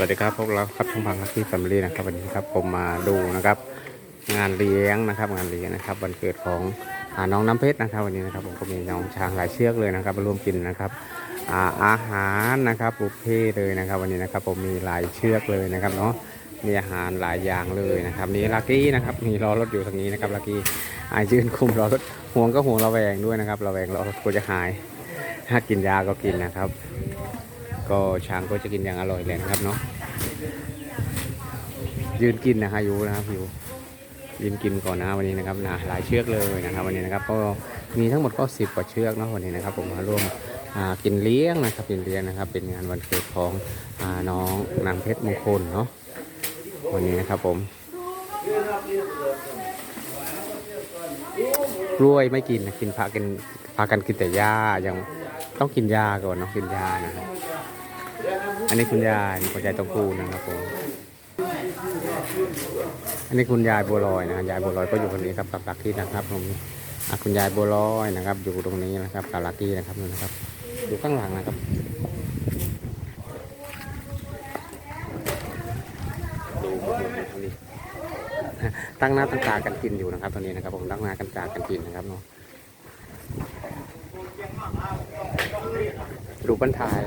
วัสดีครับพวกเราครับช่องพังขับที่แฟมิลี่นะครับวันนี้ครับผมมาดูนะครับ งานเลี้ยงนะครับงานเลี้ยงนะครับ วันเกิดของอน้องน้ำเพชรนะครับ วันนี้นะครับผมก็มีน้องช้างหลายเชือกเลยนะครับมาร่วมกินนะครับอาอาหารนะครับบุฟเฟ่เลยนะครับ วันนี้นะครับผมมีหลายเชือกเลยนะครับเนาะมีอาหารหลายอย่างเลยนะครับนี่ลักกี้นะครับมีรอรถอยู่ทางนี้นะครับลักกี้อายืนคุมรอรถห่วงก็ห่วงระแวงด้วยนะครับระแวงรอรถกลัวจะหายถ้ากินยาก็กินนะครับ ก็ช้างก็จะกินอย่างอร่อยเลยนะครับเนาะยืนกินนะฮะยูนะครับยูยืนกินก่อนนะวันนี้นะครับนะหลายเชือกเลยนะครับ วันนี้นะครับก็มีทั้งหมดก็สิบกว่าเชือกเนาะวันนี้นะครับ ผมมาร่วมกินเลี้ยงนะครับกินเลี้ยงนะครับ เป็นงานวันเกิดของอน้องนางเพชรมงคลเนาะวันนี้นะครับผมกล้วยไม่กินนะกินพากันพากันกินแต่หญ้ายังต้องกินหญ้าก่อนเนาะกินหญ้านะครับ อันนี้คุณยายคุณยายตองคูนะครับผม อันนี้คุณยายบัวลอยนะครับยายบัวลอยก็อยู่คนนี้ครับกับลักกี้นะครับผมคุณยายบัวลอยนะครับ อยู่ตรงนี้นะครับกับลักกี้นะครับนะครับ อยู่ข้างหลังนะครับดูหมดเลยนะครับนี่ตั้งหน้าตั้งตากันกินอยู่นะครับ ตอนนี้นะครับ ผมตั้งหน้าตั้งตากันกินนะครับเนาะดูบรรทาย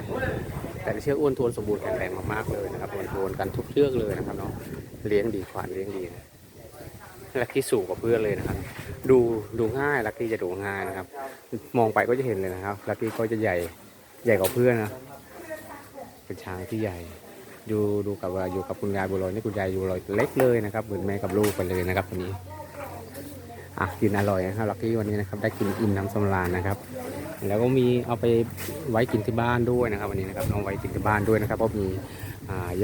แต่เชือกอ้วนทวนสมบูรณ์แข็งแรงมากๆเลยนะครับอ้วนทวนกันทุกเชือกเลยนะครับเนาะเลี้ยงดีควานเลี้ยงดีนะลักกี้สูงกว่าเพื่อนเลยนะครับ ดูดูง่ายลักกี้จะดูง่ายนะครับ มองไปก็จะเห็นเลยนะครับลักกี้ก็จะใหญ่ใหญ่กว่าเพื่อนนะเป็นช้างที่ใหญ่ ดูดูกับว่าอยู่กับคุณยายบุญลอยนี่คุณยายบุญลอยเล็กเลยนะครับเหมือนแม่กับลูกไปเลยนะครับวันนี้อะกินอร่อยนะครับลักกี้วันนี้นะครับ ได้กินอิ่มน้ำสำราญนะครับ แล้วก็มีเอาไปไว้กินที่บ้านด้วยนะครับ วันนี้นะครับน้องไว้กินที่บ้านด้วยนะครับเพราะมี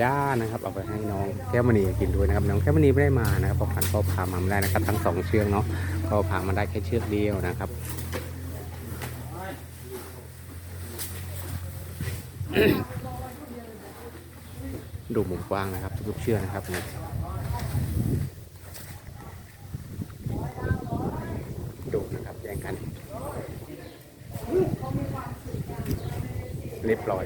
ย่านะครับเอาไปให้น้องแก้วมณีกินด้วยนะครับน้องแก้วมณีไม่ได้มานะครับเพราะพันก็พามาไม่ได้นะครับ ทั้งสองเชือกเนาะก็พามาได้แค่เชือกเดียวนะครับดูมุมกว้างนะครับทุกๆเชือกนะครับเนี่ยดูนะครับแย่งกัน เรียบร้อย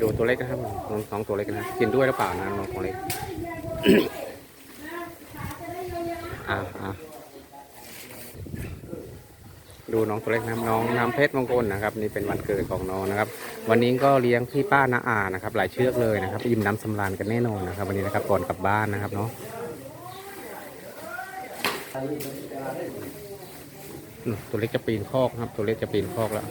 ดูตัวเล็กนะครับน้องน้องตัวเล็กนะกินด้วยหรือเปล่านะน้องตัวเล็กอ่าอ่าดูน้องตัวเล็กนะครับน้องน้ำเพชรมงคลนะครับ นี่เป็นวันเกิดของน้องนะครับ วันนี้ก็เลี้ยงพี่ป้านาอานะครับ หลายเชือกเลยนะครับยิ้มน้ำสำราญกันแน่นอนนะครับ วันนี้นะครับก่อนกลับบ้านนะครับเนาะตัวเล็กจะปีนคอกครับ ตัวเล็กจะปีนคอกแล้ว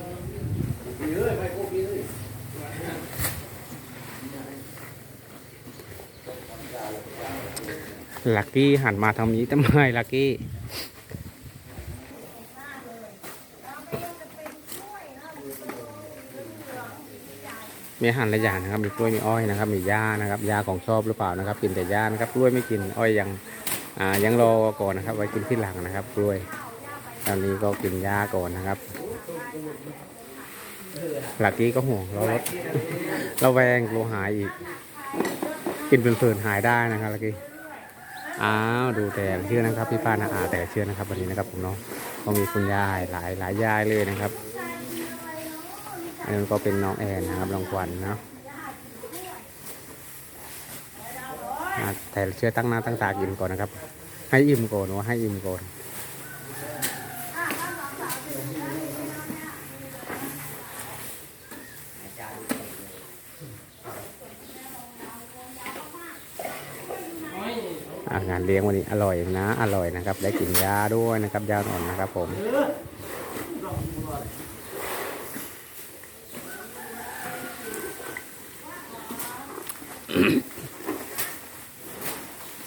ลักกี้หันมาทางนี้ทำไมลักกี้มีอาหารหลายอย่างนะครับ มีกล้วยมีอ้อยนะครับ มีหญ้านะครับหญ้าของชอบหรือเปล่านะครับ กินแต่หญ้านะครับกล้วยไม่กินอ้อยยังอ่ายังรอก่อนนะครับ ไว้กินที่หลังนะครับ กล้วย ตอนนี้ก็กินหญ้าก่อนนะครับลักกี้ก็ห่วงเรารถเราแวงกลัวหายอีก กินเพลินๆหายได้นะครับลักกี้ อ้าวดูแต่เชื่อนะครับพี่ป้านะอาแต่เชื่อนะครับวันนี้นะครับผมเนาะก็มีคุณยายหลายหลายยายเลยนะครับอันนี้ก็เป็นน้องแอนนะครับรางวัลเนาะแต่เชื่อตั้งหน้าตั้งตากินก่อนนะครับ ให้อิ่มก่อนว่าให้อิ่มก่อน งานเลี้ยงวันนี้อร่อยนะ อร่อยนะครับ ได้กินยาด้วยนะครับยาอ่อนนะครับผม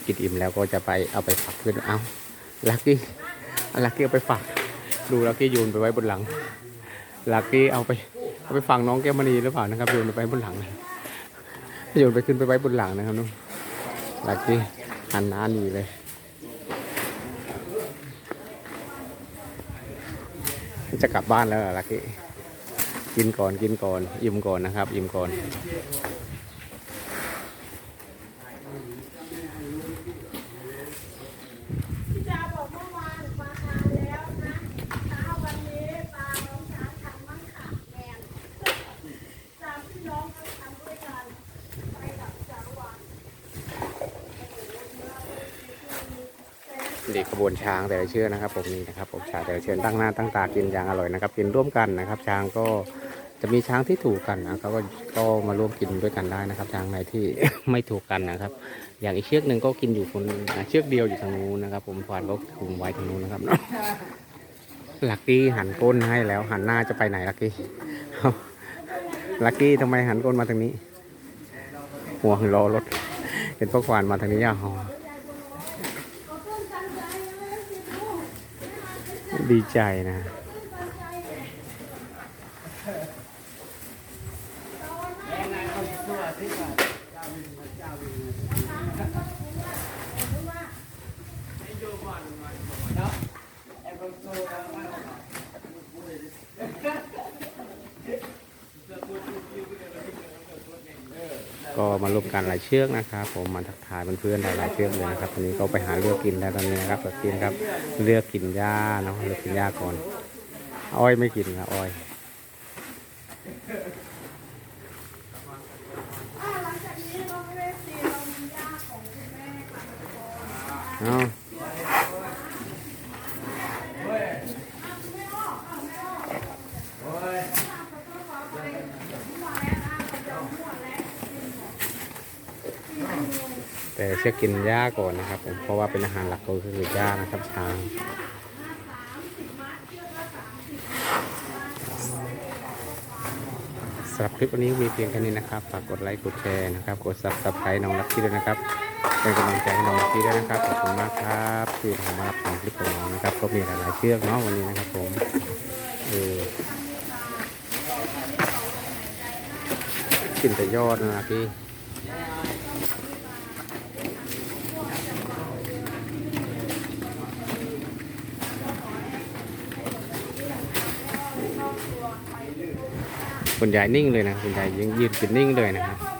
กินอิ่มแล้วก็จะไปเอาไปฝักเพื่อนเอาลักกี้ลักกี้เอาไปฝักดูลักกี้โยนไปไว้บนหลังลักกี้เอาไปเอาไปฝังน้องแก้วมณีหรือเปล่านะครับโยนไปไว้บนหลังโยนไปขึ้นไปไว้บนหลังนะครับน้องลักกี้ หันหน้าหนีเลยจะกลับบ้านแล้วล่ะลักกี้กินก่อนกินก่อน อิ่มก่อนนะครับ อิ่มก่อน พี่ดาวบอกเมื่อวานมาทานแล้วนะเช้าวันนี้ปลาน้องช้างทำมั่งค่ะแมนสามพี่น้องเขาทำด้วยกันไปกับจารว เด็กขบวนช้างแต่ละเชือกนะครับผมนี่นะครับผมช้างแต่ละเชือกตั้งหน้าตั้งตากินอย่างอร่อยนะครับ กินร่วมกันนะครับ ช้างก็จะมีช้างที่ถูกกันนะเขาก็ก็มาร่วมกินด้วยกันได้นะครับ ช้างไหนที่ ไม่ถูกกันนะครับ อย่างอีกเชือกหนึ่งก็กินอยู่คนเชือกเดียวอยู่ทางนู้นนะครับ ผมควานก็คุมไว้ทางนู้นนะครับลักกี้หันก้นให้แล้ว หันหน้าจะไปไหนลักกี้ลักกี้ทำไมหันก้นมาทางนี้ ห่วงรอรถ เห็นพ่อควานมาทางนี้อะอ๋อ ดีใจนะ ก็มาร่วมกันหลายเชือกนะครับผมมาทักทายเพื่อนๆหลายๆเชือกเลยนะครับตอนนี้ก็ไปหาเลือกกินแล้วตอนนี้นะครับกินครับเลือกกินหญ้าเนาะเลือกกินหญ้าก่อนอ้อยไม่กินนะอ้อยอ้าวลังจากนี้เราไม่ได้ตีเรามีญาติของคุณ แม่ค่ะกคนเอ้าแต่เชือกกินหญ้าก่อนนะครับผมเพราะว่าเป็นอาหารหลักก็คือหญ้านะครับช้างสำหรับคลิปวันนี้มีเพียงแค่นี้นะครับฝากกดไลค์กดแชร์นะครับกดซับสไครต์น้องลักกี้ด้วยนะครับเป็นกำลังใจให้น้องลักกี้ด้วยนะครับขอบคุณมากครับที่ทำมารับชมคลิปของน้องนะครับก็มีหลายๆเชือกเนาะวันนี้นะครับผมเออกินแต่ยอดนะพี่ คุณยายนิ่งเลยนะคุณยายยังยืนกินนิ่งเลยนะครับ